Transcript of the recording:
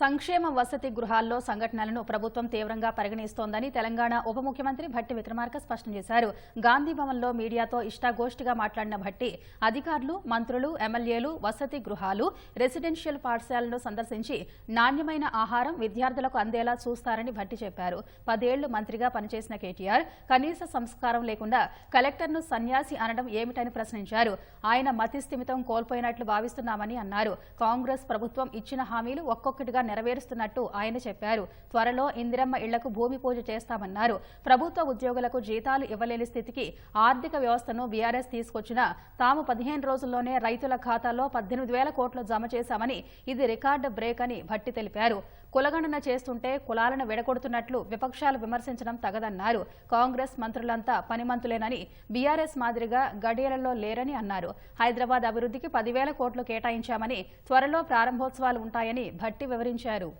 సంక్షేమ వసతి గృహాల్లో సంఘటనలను ప్రభుత్వం తీవ్రంగా పరిగణిస్తోందని తెలంగాణ ఉప ముఖ్యమంత్రి భట్టి విక్రమార్క స్పష్టం చేశారు. గాంధీ భవన్లో మీడియాతో ఇష్టాగోష్ఠిగా మాట్లాడిన భట్టి అధికారులు మంత్రులు ఎమ్మెల్యేలు వసతి గృహాలు రెసిడెన్షియల్ పాఠశాలను సందర్శించి నాణ్యమైన ఆహారం విద్యార్థులకు అందేలా చూస్తారని భట్టి చెప్పారు. పదేళ్ళు మంత్రిగా పనిచేసిన కేటీఆర్ కనీస సంస్కారం లేకుండా కలెక్టర్ను సన్యాసి అనడం ఏమిటని ప్రశ్నించారు. ఆయన మతిస్థిమితం కోల్పోయినట్లు భావిస్తున్నామని అన్నారు. కాంగ్రెస్ ప్రభుత్వం ఇచ్చిన హామీలు ఒక్కొక్కటిగా నెరవేరుస్తున్నట్టు ఆయన చెప్పారు. త్వరలో ఇందిరమ్మ ఇళ్ళకు భూమి పూజ చేస్తామన్నారు. ప్రభుత్వ ఉద్యోగులకు జీతాలు ఇవ్వలేని స్థితికి ఆర్థిక వ్యవస్థను బీఆర్ఎస్ తీసుకొచ్చినా తాము పదిహేను రోజుల్లోనే రైతుల ఖాతాలో పద్దెనిమిది వేల కోట్లు జమ చేశామని ఇది రికార్డు బ్రేక్ అని భట్టి తెలిపారు. కులగణన చేస్తుంటే కులాలను విడగొడుతున్నట్లు విపక్షాలు విమర్శించడం తగదన్నారు. కాంగ్రెస్ మంత్రులంతా పనిమంతులేనని బీఆర్ఎస్ మాదిరిగా గడియలలో లేరని అన్నారు. హైదరాబాద్ అభివృద్ధికి పదివేల కోట్లు కేటాయించామని త్వరలో ప్రారంభోత్సవాలు ఉంటాయని భట్టి వివరించారు.